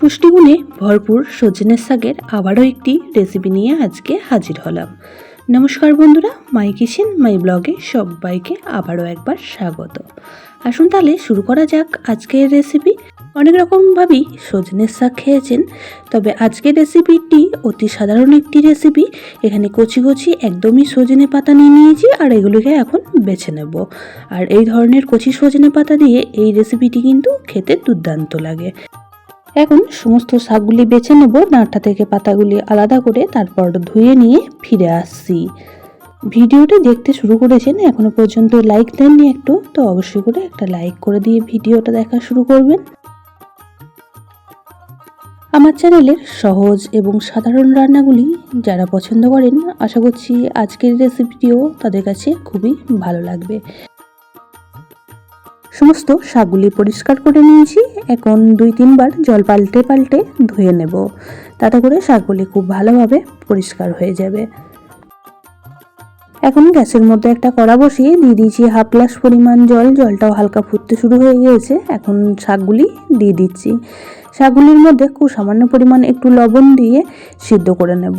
পুষ্টিগুণে ভরপুর সজনের শাকের আবারও একটি রেসিপি নিয়ে আজকে হাজির হলাম। নমস্কার বন্ধুরা, মাই কিচেন, মাই ব্লগে সবাইকে আবারও একবার স্বাগত। আসুন তাহলে শুরু করা যাক আজকের রেসিপি অনেক রকমভাবেই সজনের শাক খেয়েছেন, তবে আজকের রেসিপিটি অতি সাধারণ একটি রেসিপি এখানে কচি কচি একদমই সজনে পাতা নিয়ে নিয়েছি আর এগুলোকে এখন বেছে নেব। আর এই ধরনের কচি সজনে পাতা দিয়ে এই রেসিপিটি কিন্তু খেতে দুর্দান্ত লাগে। এখন সমস্ত শাকগুলি বেছে নেব, ডাঁটা থেকে পাতাগুলি আলাদা করে তারপর ধুয়ে নিয়ে ফিরে আসছি। ভিডিওটি দেখতে শুরু করেছেন, এখনও পর্যন্ত লাইক দেননি একটু, তো অবশ্যই করে একটা লাইক করে দিয়ে ভিডিওটা দেখা শুরু করবেন। আমার চ্যানেলের সহজ এবং সাধারণ রান্নাগুলি যারা পছন্দ করেন, আশা করছি আজকের রেসিপিটিও তাদের কাছে খুবই ভালো লাগবে। সমস্ত শাকগুলি পরিষ্কার করে নিয়েছি। এখন দুই তিনবার জল পাল্টে পাল্টে ধুয়ে নেব। তাতে করে শাকগুলি খুব ভালোভাবে পরিষ্কার হয়ে যাবে। এখন গ্যাসের মধ্যে একটা কড়া বসিয়ে দিয়ে দিয়েছি হাফ গ্লাস পরিমাণ জল। জলটাও হালকা ফুটতে শুরু হয়ে গিয়েছে। এখন শাকগুলি দিয়ে দিচ্ছি। শাকগুলির মধ্যে খুব সামান্য পরিমাণ একটু লবণ দিয়ে সিদ্ধ করে নেব।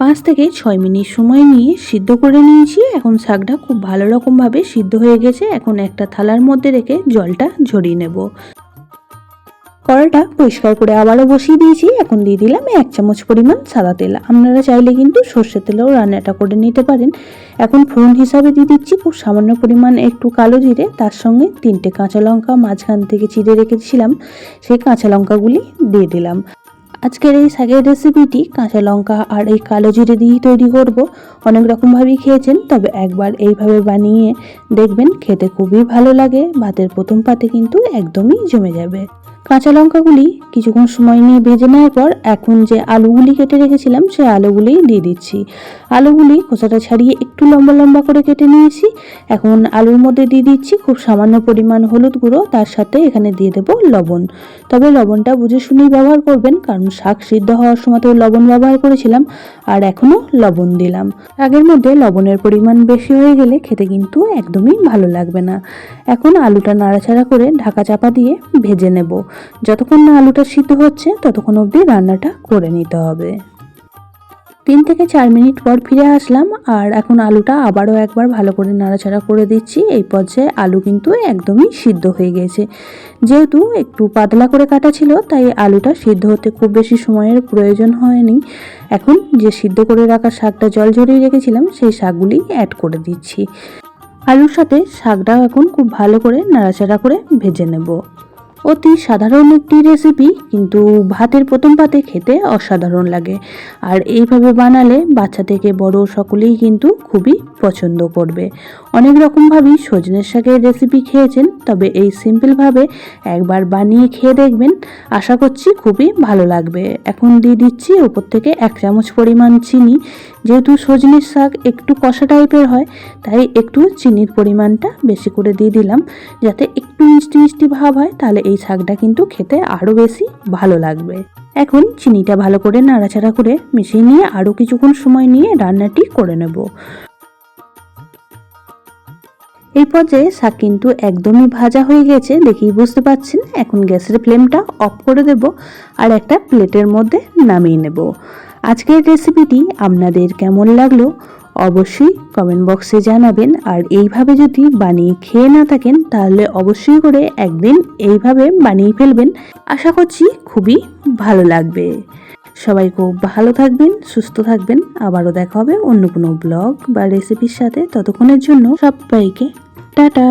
পাঁচ থেকে ছয় মিনিট সময় নিয়ে সিদ্ধ করে নিয়েছি। এখন শাকটা খুব ভালো রকমভাবে সিদ্ধ হয়ে গেছে। এখন একটা থালার মধ্যে রেখে জলটা ঝরিয়ে নেব। কড়াটা পরিষ্কার করে আবারও বসিয়ে দিয়েছি। এখন দিয়ে দিলাম এক চামচ পরিমাণ সাদা তেল। আপনারা চাইলে কিন্তু সর্ষের তেলেও রান্নাটা করে নিতে পারেন। এখন ফোড়ন হিসাবে দিয়ে দিচ্ছি খুব সামান্য পরিমাণ একটু কালো জিরে, তার সঙ্গে তিনটে কাঁচা লঙ্কা, মাঝখান থেকে চিড়ে রেখেছিলাম। সেই কাঁচা লঙ্কাগুলি দিয়ে দিলাম। আজকের এই শাকের রেসিপিটি কাঁচা লঙ্কা আর এই কালো জিরে দিয়েই তৈরি করব। অনেক রকমভাবেই খেয়েছেন, তবে একবার এইভাবে বানিয়ে দেখবেন খেতে খুবই ভালো লাগে। ভাতের প্রথম পাতে কিন্তু একদমই জমে যাবে। কাঁচা লঙ্কাগুলি কিছুক্ষণ সময় নিয়ে ভেজে নেওয়ার পর এখন যে আলুগুলি কেটে রেখেছিলাম, সেই আলুগুলি দিয়ে দিচ্ছি। আলুগুলি খোসাটা ছাড়িয়ে একটু লম্বা লম্বা করে কেটে নিয়েছি। এখন আলুর মধ্যে দিয়ে দিচ্ছি খুব সামান্য পরিমাণ হলুদ গুঁড়ো, তার সাথে এখানে দিয়ে দেবো লবণ। তবে লবণটা বুঝে শুনেই ব্যবহার করবেন, কারণ শাক সিদ্ধ হওয়ার সময় তো লবণ ব্যবহার করেছিলাম, আর এখনও লবণ দিলাম। আগের মধ্যে লবণের পরিমাণ বেশি হয়ে গেলে খেতে কিন্তু একদমই ভালো লাগবে না। এখন আলুটা নাড়াচাড়া করে ঢাকা চাপা দিয়ে ভেজে নেব। যতক্ষণ না আলুটা সিদ্ধ হচ্ছে, ততক্ষণ অবধি রান্নাটা করে নিতে হবে। তিন থেকে চার মিনিট পর ফিরে আসলাম, আর এখন আলুটা আবারও একবার ভালো করে নাড়াচাড়া করে দিচ্ছি। এই পর্যায়ে আলু কিন্তু একদমই সিদ্ধ হয়ে গেছে। যেহেতু একটু পাতলা করে কাটা ছিল, তাই আলুটা সিদ্ধ হতে খুব বেশি সময়ের প্রয়োজন হয়নি। এখন যে সিদ্ধ করে রাখা শাকটা জল ঝরিয়ে রেখেছিলাম, সেই শাকগুলি অ্যাড করে দিচ্ছি। আলুর সাথে শাকটাও এখন খুব ভালো করে নাড়াচাড়া করে ভেজে নেব। অতি সাধারণ একটি রেসিপি কিন্তু ভাতের প্রথম পাতে খেতে অসাধারণ লাগে। আর এইভাবে বানালে বাচ্চা থেকে বড় সকলেই কিন্তু খুবই পছন্দ করবে। অনেক রকমভাবেই সজনের শাকের রেসিপি খেয়েছেন, তবে এই সিম্পলভাবে একবার বানিয়ে খেয়ে দেখবেন, আশা করছি খুবই ভালো লাগবে। এখন দিয়ে দিচ্ছি ওপর থেকে এক চামচ পরিমাণ চিনি যেহেতু সজনের শাক একটু কষা টাইপের হয়, তাই একটু চিনির পরিমাণটা বেশি করে দিয়ে দিলাম। যাতে একটু মিষ্টি মিষ্টি ভাব হয়, তাহলে এই শাকটা কিন্তু খেতে আরও বেশি ভালো লাগবে। এখন চিনিটা ভালো করে নাড়াচাড়া করে মিশিয়ে নিয়ে আরও কিছুক্ষণ সময় নিয়ে রান্নাটি করে নেব। এই পর্যায়ে শাক কিন্তু একদমই ভাজা হয়ে গেছে, দেখেই বুঝতে পাচ্ছেন এখন গ্যাসের ফ্লেমটা অফ করে দেব আর একটা প্লেটের মধ্যে নামিয়ে নেব। আজকের রেসিপিটি আপনাদের কেমন লাগল অবশ্যই কমেন্ট বক্সে জানাবেন। আর এইভাবে যদি বানিয়ে খেয়ে না থাকেন, তাহলে অবশ্যই করে একদিন এইভাবে বানিয়ে ফেলবেন। আশা করছি খুবই ভালো লাগবে। সবাই খুব ভালো থাকবেন, সুস্থ থাকবেন। আবারও দেখা হবে অন্য কোনো ব্লগ বা রেসিপির সাথে। ততক্ষণের জন্য সবাইকে টাটা।